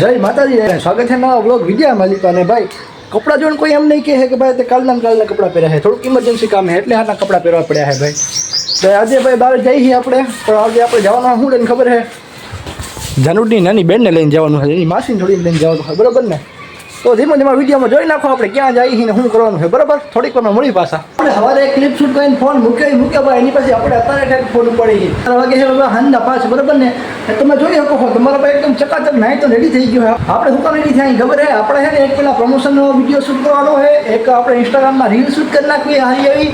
જય માતાજી સ્વાગત છે નવા બ્લોગ વિજયા માલિક અને ભાઈ કપડાં જોઈને કોઈ એમ નહીં કહે કે ભાઈ તે કાલના કાલના કપડાં પહેર્યા છે થોડુંક ઇમરજન્સી કામ છે એટલે હાથના કપડાં પહેરવા પડ્યા છે ભાઈ તો આજે ભાઈ બહાર જઈએ છીએ આપણે પણ આજે આપણે જવાનું શું લઈને ખબર છે જાનુડની નાની બેનને લઈને જવાનું છે એની માસીને થોડી લઈને જવાનું હોય બરાબર ને તો ધીમે ધીમે વિડીયોમાં જોઈ નાખો આપણે ક્યાં જાય ને શું કરવાનું છે બરાબર થોડીક વાર મળી પાછા આપણે સવારે એક ક્લિપ શૂટ કરીને ફોન મૂકે મૂક્યો ભાઈ એની પછી આપણે અત્યારે ટાઈમ ફોન પડી છે ચાર વાગે છે હાંજના પાંચ બરાબર ને તમે જોઈ શકો છો તમારા પાસે એકદમ ચકાચક નાઈ તો રેડી થઈ ગયો આપણે શું કામ રેડી થયા ખબર હે આપણે છે ને એક પેલા પ્રમોશનનો વિડીયો શૂટ કરવાનો છે એક આપણે ઇન્સ્ટાગ્રામમાં રીલ શૂટ કરી નાખવી હારી આવી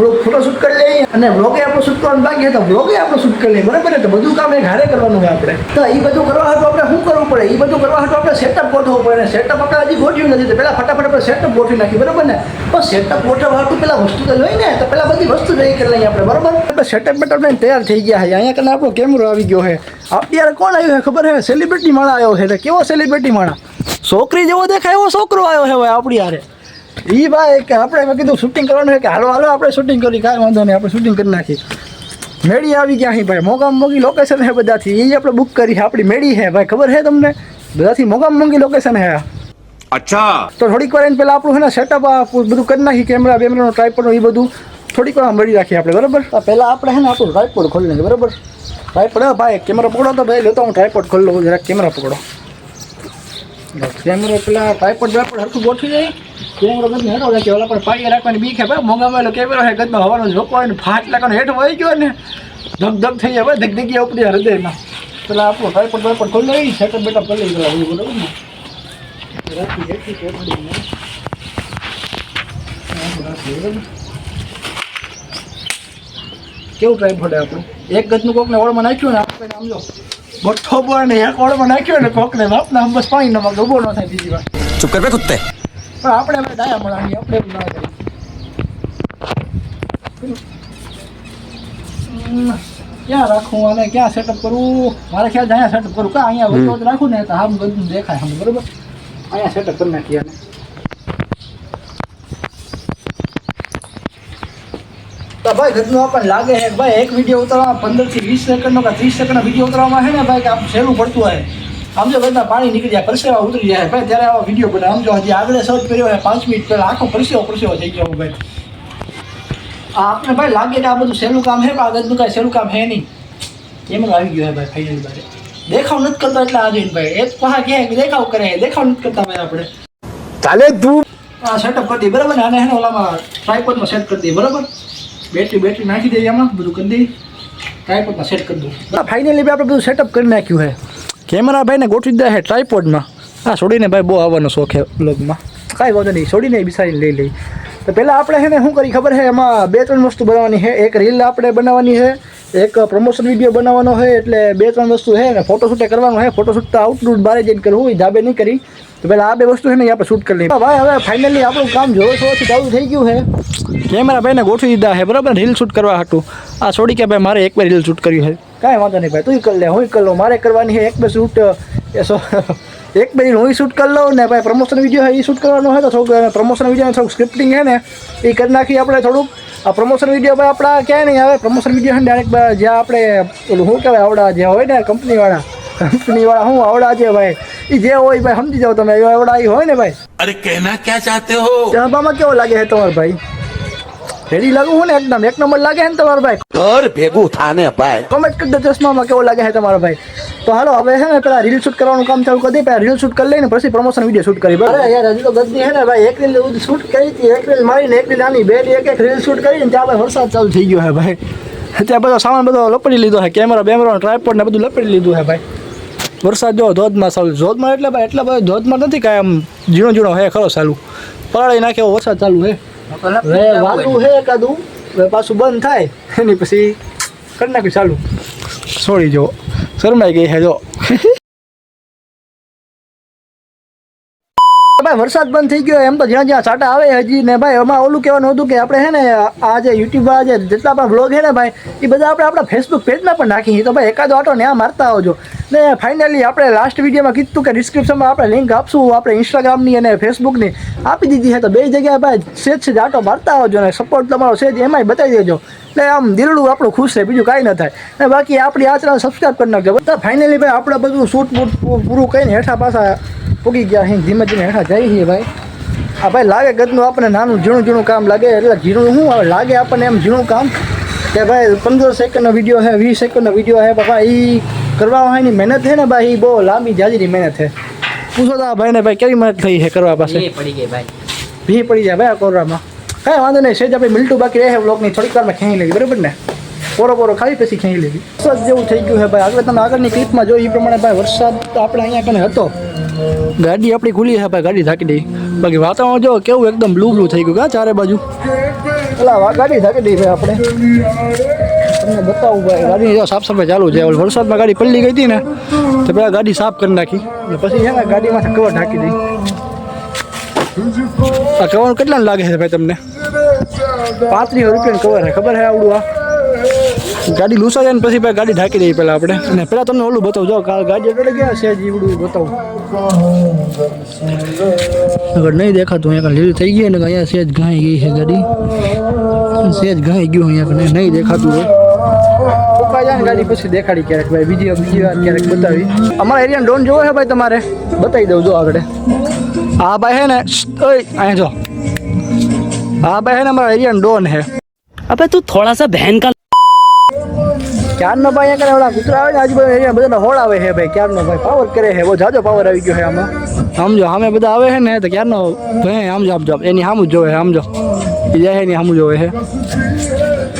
થોડુંક ફોટો શૂટ કરી લઈએ અને બ્લોગે આપણે શૂટ કરવાનું બાકી તો બ્લોગે આપણે શૂટ કરી લઈએ બરાબર ને તો બધું કામ એ ઘરે કરવાનું હોય આપણે તો એ બધું કરવા હતું આપણે શું કરવું પડે એ બધું કરવા હતું આપણે સેટઅપ ગોઠવવું પડે સેટઅપ આપણે હજી ગોઠવ્યું નથી તો પહેલાં ફટાફટ આપણે સેટઅપ ગોઠવી નાખી બરાબર ને તો સેટઅપ ગોઠવવા હતું પહેલાં વસ્તુ તો જોઈએ ને તો પહેલાં બધી વસ્તુ જઈ કરી લઈએ આપણે બરાબર આપણે સેટઅપ બેટઅપ લઈને તૈયાર થઈ ગયા છે અહીંયા કને આપણો કેમેરો આવી ગયો છે અત્યારે કોણ આવ્યો છે ખબર છે સેલિબ્રિટી માળા આવ્યો છે કેવો સેલિબ્રિટી માળા છોકરી જેવો દેખાય એવો છોકરો આવ્યો છે હવે આપણી હારે એ ભાઈ કે આપણે મેં કીધું શૂટિંગ કરવાનું કે હાલો હાલો આપણે શૂટિંગ કરી કાંઈ વાંધો નહીં આપણે શૂટિંગ કરી નાખી મેળી આવી ગયા અહીં ભાઈ મોગામ મોગી લોકેશન હે બધાથી એ આપણે બુક કરી છે આપણી મેળી હે ભાઈ ખબર હે તમને બધાથી મોગામ મોંઘી લોકેશન હે અચ્છા તો થોડીક વાર પહેલાં આપણું છે ને સેટઅપ બધું કરી નાખી કેમેરા બેમરાનો ટ્રાયપોડ એ બધું થોડીક વાર મળી રાખીએ આપણે બરાબર પહેલાં આપણે છે ને આપણું ટ્રાયપોડ ખોલી નાખીએ બરાબર ટ્રાયપોડ હા ભાઈ કેમેરા પકડો તો ભાઈ લેતો હું ટ્રાયપોડ ખોલી લઉં જરા કેમેરા પકડો કેમેરો પેલા ટ્રાયપોડ બ્રાયપોડ હરખું ગોઠવી જાય કોંગરો બેન હેડોલા જોલા પણ ફાઈર રાખવાની બીકે બા મોંગા માલો કેમરો હે ગદનો હવાનો જોકો અને ફાટ લગન હેડ વઈ ગયો ને ધગ ધગ થઈ હવે ધગ ધગી આપની હૃદયમાં એટલે આપો ભાઈ પર પર થો લઈ સેટઅપ કરી લીધો બોલો રાતી હેઠી ફોડડીને આ શું શેર કેવું ટાઈમ ફોડે આપો એક ગદનું કોકને ઓળમાં નાખ્યું ને આપને આમ જો બટ્ટો બોર ને એક ઓળમાં નાખ્યું ને કોકને બાપના હમ બસ પાણીમાં ડૂબો ના થાય બીજી વાર ચૂકર બે કુtte પણ આપણે હવે ડાયા મળવાની આપણે એવું ના કરીએ ક્યાં રાખવું અને ક્યાં સેટઅપ કરવું મારા ખ્યાલ અહીંયા સેટઅપ કરું કા અહીંયા વચ્ચે રાખું ને તો આમ બધું દેખાય આમ બરોબર અહીંયા સેટઅપ કરી નાખીએ તો ભાઈ ઘરનું આપણને લાગે છે ભાઈ એક વિડીયો ઉતારવામાં પંદરથી વીસ સેકન્ડનો કે ત્રીસ સેકન્ડનો વિડીયો ઉતારવામાં છે ને ભાઈ કે આમ સહેલું પડતું હોય આમ જો ઘરના પાણી નીકળી જાય પરસેવા ઉતરી જાય ભાઈ ત્યારે આવા વિડીયો બને આમ જો હજી આગળ સર્ચ કર્યો હોય પાંચ મિનિટ પહેલાં આખો પરસેવો પરસેવો થઈ ગયો ભાઈ આપણે ભાઈ લાગે કે આ બધું સહેલું કામ છે કાગળનું કાંઈ સહેલું કામ છે નહીં એમાં આવી ગયું ભાઈ ફાઇનલ ભાઈ દેખાવ નથી કરતા એટલે આજે ભાઈ એ કહા કે દેખાવ કરે દેખાવ નથી કરતા ભાઈ આપણે ચાલે તું આ સેટઅપ કરી દઈએ બરાબર ને આને ઓલામાં ટ્રાયપોડમાં સેટ કરી દઈએ બરાબર બેટરી બેટરી નાખી દઈએ એમાં બધું કરી દઈએ ટ્રાયપોડમાં સેટ કરી દઉં ફાઇનલી આપણે બધું સેટઅપ કરી નાખ્યું છે કેમેરા ભાઈને ગોઠવી દીધા છે ટ્રાયપોડમાં હા છોડીને ભાઈ બહુ આવવાનો શોખ છે બ્લોગમાં કાંઈ વાંધો નહીં છોડીને બિસાડીને લઈ લઈ તો પહેલાં આપણે છે ને શું કરી ખબર છે એમાં બે ત્રણ વસ્તુ બનાવવાની છે એક રીલ આપણે બનાવવાની છે એક પ્રમોશન વિડીયો બનાવવાનો હોય એટલે બે ત્રણ વસ્તુ છે ને ફોટોશૂટે કરવાનું છે ફોટોશૂટ તો આઉટડોર બારે જઈને કરવું ધાબે નહીં કરી તો પહેલાં આ બે વસ્તુ છે ને આપણે શૂટ કરી લઈએ ભાઈ હવે ફાઇનલી આપણું કામ જોવો છો ચાલુ થઈ ગયું છે કેમેરા ભાઈને ગોઠવી દીધા છે બરાબર રીલ શૂટ કરવા હતું આ છોડી કે ભાઈ મારે એક બે રીલ શૂટ કર્યું છે કાંઈ વાંધો નહીં ભાઈ તું કરી લે હું કરી લઉં મારે કરવાની છે એક બે શૂટ સો એક બે હું શૂટ કરી લઉં ને ભાઈ પ્રમોશન વિડીયો એ શૂટ કરવાનો હોય તો થોડુંક પ્રમોશન વિડીયો થોડુંક સ્ક્રિપ્ટિંગ છે ને એ કરી નાખીએ આપણે થોડુંક આ પ્રમોશન વિડીયો ભાઈ આપણા ક્યાંય નહીં આવે પ્રમોશન વિડીયો છે ડાયરેક્ટ જ્યાં આપણે ઓલું શું કહેવાય આવડા જે હોય ને કંપનીવાળા કંપનીવાળા શું આવડા છે ભાઈ એ જે હોય ભાઈ સમજી જાઓ તમે આવડા એ હોય ને ભાઈ અરે કહેના ક્યાં ચાહતે હો જવાબમાં કેવો લાગે છે તમારો ભાઈ રેડી લાગુ હું ને એકદમ એક નંબર લાગે છે ને તમારો ભાઈ ઘર ભેગું થાને ભાઈ કોમેન્ટ કરી દો ચશ્મામાં કેવો લાગે છે તમારો ભાઈ તો હાલો હવે છે ને પેલા રીલ શૂટ કરવાનું કામ ચાલુ કરી દે પેલા રીલ શૂટ કરી લઈને પછી પ્રમોશન વિડીયો શૂટ કરી બરાબર યાર હજી તો ગદ્દી છે ને ભાઈ એક રીલ શૂટ કરી હતી એક રીલ મારીને એક રીલ આની બે એક એક રીલ શૂટ કરીને ત્યાં ભાઈ વરસાદ ચાલુ થઈ ગયો છે ભાઈ ત્યાં બધો સામાન બધો લપડી લીધો છે કેમેરા બેમેરો ટ્રાયપોડ ને બધું લપડી લીધું છે ભાઈ વરસાદ જો ધોધમાં સારું ધોધમાં એટલે ભાઈ એટલા બધા ધોધમાં નથી કાંઈ આમ ઝીણો ઝીણો હે ખરો સારું પલાળી નાખે એવો વરસાદ ચાલુ હે વાતું હે કાદું પાછું બંધ થાય એની પછી કરી નાખ્યું ચાલુ છોડી જો શરમાઈ ગઈ હે જો ભાઈ વરસાદ બંધ થઈ ગયો એમ તો જ્યાં જ્યાં છાટા આવે હજી મે ભાઈ ઓમા ઓલું કહેવા નું હતું કે આપણે હે ને આ જે YouTube વાજે જે બધા બ્લોગ હે ને ભાઈ એ બધા આપણે આપણા Facebook પેજ માં પણ નાખી એ તો ભાઈ એકા દો આટો ન્યા મારતા આવજો ને ફાઇનલી આપણે લાસ્ટ વિડીયો માં કીધું કે ડિસ્ક્રિપ્શન માં આપણે લિંક આપશું આપણે Instagram ની અને Facebook ની આપી દીધી છે તો બેય જગ્યાએ ભાઈ શેજ છે આટો મારતા આવજો ને સપોર્ટ તમારો શેજ એમાંય બતાવી દેજો એટલે આમ દિલડુ આપણો ખુશ રહે બીજું કાઈ ન થાય ને બાકી આપણી આચરા સબસ્ક્રાઇબ કરવાની જરૂર તો ફાઇનલી ભાઈ આપણો બધું શૂટ બધું પૂરું કરીને હેઠા પાછા पुगी गया हिंग धीमे धीमे हेठा जाई है भाई आ भाई लागे गदनू अपने नानू झीणू झीणू काम लागे झीणू हूँ लागे अपने एम झीणू काम के भाई पंद्रह सेकंड ना वीडियो है वीस सेकंड ना वीडियो है बाबा ई करवा भाई मेहनत है ना भाई बहुत लांबी जाजरी मेहनत है पूछो था भाई ने भाई कई मेहनत थी है करवा पास भी पड़ी जाए भाई कोरोना में कई वादों नहीं सेज आप मिल्टू बाकी रहे लोग नहीं थोड़ी कार में खेही लेगी बराबर ने पोरो पोरो खाई पैसी खेही लेगी सच जो थी गयु भाई अगले तक आगे क्लिप में जो ये प्रमाण भाई वरसाद अपने अँ कहीं गाडी अपनी खुली है भाई गाड़ी ढाकी दे बाकी वाताओ जो के एकदम ब्लू ब्लू થઈ ગયો કા ચારે બાજુ અલા વા ગાડી ઢાકી દે ભાઈ આપણે તમને બતાઉ ભાઈ ગાડી જો સાફ સાફ ચાલુ જાય ઓલ વરસાદ માં ગાડી પલ્લી ગઈ દી ને તો પેલા ગાડી સાફ કર નાખી અને પછી એના ગાડી માથે કવર ઢાકી દી અકાઓ કેટલા લાગે છે ભાઈ તમને 3000 રૂપિયા નું કવર ખબર છે આવડું આ ગાડી લૂસાય ને પછી ગાડી ઢાંકી દઈએ પહેલાં આપણે અને પહેલાં તમને ઓલું બતાવું જો ગાડી અડે ગયા છે જીવડું બતાવું આગળ નહીં દેખાતું અહીંયા લીલી થઈ ગઈ ને અહીંયા સેજ ઘાઈ ગઈ છે ગાડી સેજ ઘાઈ ગયું અહીંયા નહીં દેખાતું હોય ફૂંકાઈ ગાડી પછી દેખાડી ક્યારેક ભાઈ બીજી બીજી વાર ક્યારેક બતાવી અમારા એરિયાનો ડોન જોવો છે ભાઈ તમારે બતાવી દઉં જો આગળ આ ભાઈ હે ને અહીંયા જો આ ભાઈ હે ને અમારા એરિયાનો ડોન હે અબે તું થોડા સા બહેન કા ક્યારનો ભાઈ અહીંયા કરે ઓલા કૂતરા આવે ને આજુબાજુ એરિયા બધાને હોળ આવે છે ભાઈ ક્યારનો ભાઈ પાવર કરે છે બહુ જાજો પાવર આવી ગયો છે આમાં સમજો સામે બધા આવે છે ને તો ક્યારનો ભાઈ આમ જો આમ એની સામું જ જોવે સમજો એ જાય એની સામું જોવે છે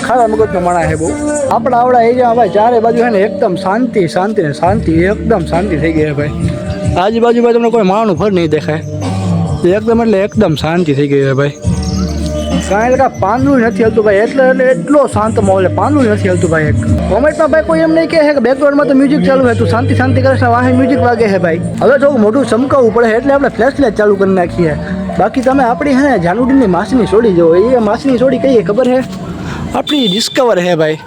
ખારા મગજનો માણા છે બહુ આપણા આવડા એરિયામાં ભાઈ ચારે બાજુ છે ને એકદમ શાંતિ શાંતિ ને શાંતિ એકદમ શાંતિ થઈ ગઈ છે ભાઈ આજુબાજુ ભાઈ તમને કોઈ માણું ફર નહીં દેખાય એકદમ એટલે એકદમ શાંતિ થઈ ગઈ છે ભાઈ સાહેબ કા પાંદડું નથી હલતું ભાઈ એટલે એટલે એટલો શાંત માહોલ પાંદડું નથી હલતું ભાઈ એક કોમેન્ટમાં ભાઈ કોઈ એમ નહીં કહે કે બેકગ્રાઉન્ડમાં તો મ્યુઝિક ચાલુ હોય તું શાંતિ શાંતિ કરે છે વાહે મ્યુઝિક વાગે છે ભાઈ હવે જો મોટું ચમકાવવું પડે એટલે આપણે ફ્લેશલાઇટ ચાલુ કરી નાખીએ બાકી તમે આપણી હે ને જાનુડીની માસની છોડી જવો એ માસની છોડી કહીએ ખબર છે આપણી ડિસ્કવર હે ભાઈ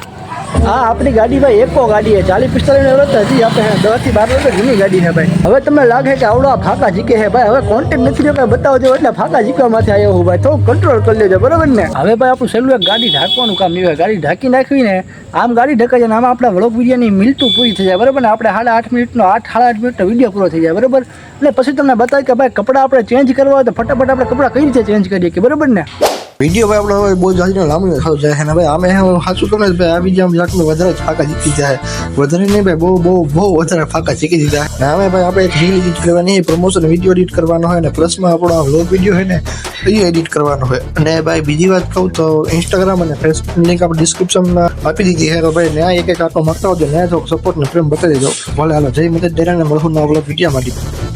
હા આપણી ગાડી ભાઈ એકો ગાડી છે ચાલીસ પિસ્તાલીસ એવરેજ હજી આપણે દસ થી બાર રૂપિયા જૂની ગાડી છે ભાઈ હવે તમને લાગે કે આવડો આ ફાકા જીકે છે ભાઈ હવે કોન્ટેક્ટ નથી રહ્યો બતાવો છો એટલે ફાકા જીકવામાંથી આવ્યો હું ભાઈ થોડું કંટ્રોલ કરી લેજો બરોબર ને હવે ભાઈ આપણું સેલું એક ગાડી ઢાંકવાનું કામ નહીં હોય ગાડી ઢાંકી નાખવીને આમ ગાડી ઢકાઈ જાય આમ આપણા વડોક વિડીયોની મિલતું પૂરી થઈ જાય બરાબર ને આપણે સાડા આઠ મિનિટનો આઠ સાડા આઠ મિનિટનો વિડીયો પૂરો થઈ જાય બરોબર એટલે પછી તમને બતાવ્યું કે ભાઈ કપડાં આપણે ચેન્જ કરવા હોય તો ફટાફટ આપણે કપડાં કઈ રીતે ચેન્જ કરીએ કે બરાબર ને વિડિયો ભાઈ આપણો બહુ જ લાંબો થા જાય છે ને ભાઈ અમે સાચું કને ભાઈ આ વિડિયો માં એકલો વદ્રક પાકા દીકી જાય વદ્રક ને ભાઈ બહુ બહુ વદ્રક પાકા દીકી જાય ના ભાઈ આપણે 3 મિનિટ નું કરવા નથી પ્રમોશન વિડિયો એડિટ કરવાનો છે અને પ્રશ્ન માં આપણો વ્લોગ વીડિયો છે ને એ એડિટ કરવાનો છે અને ભાઈ બીજી વાત કહું તો Instagram અને Facebook લિંક આપ ડિસ્ક્રિપ્શન માં આપી દીધી છે તો ભાઈ ન્યા એક એક આખો મસ્ત આવજો ને સપોર્ટ નું પ્રમ બતાવીજો બોલે હાલો જઈ મદદ દેર ને બહુ નવો વિડિયો માં દી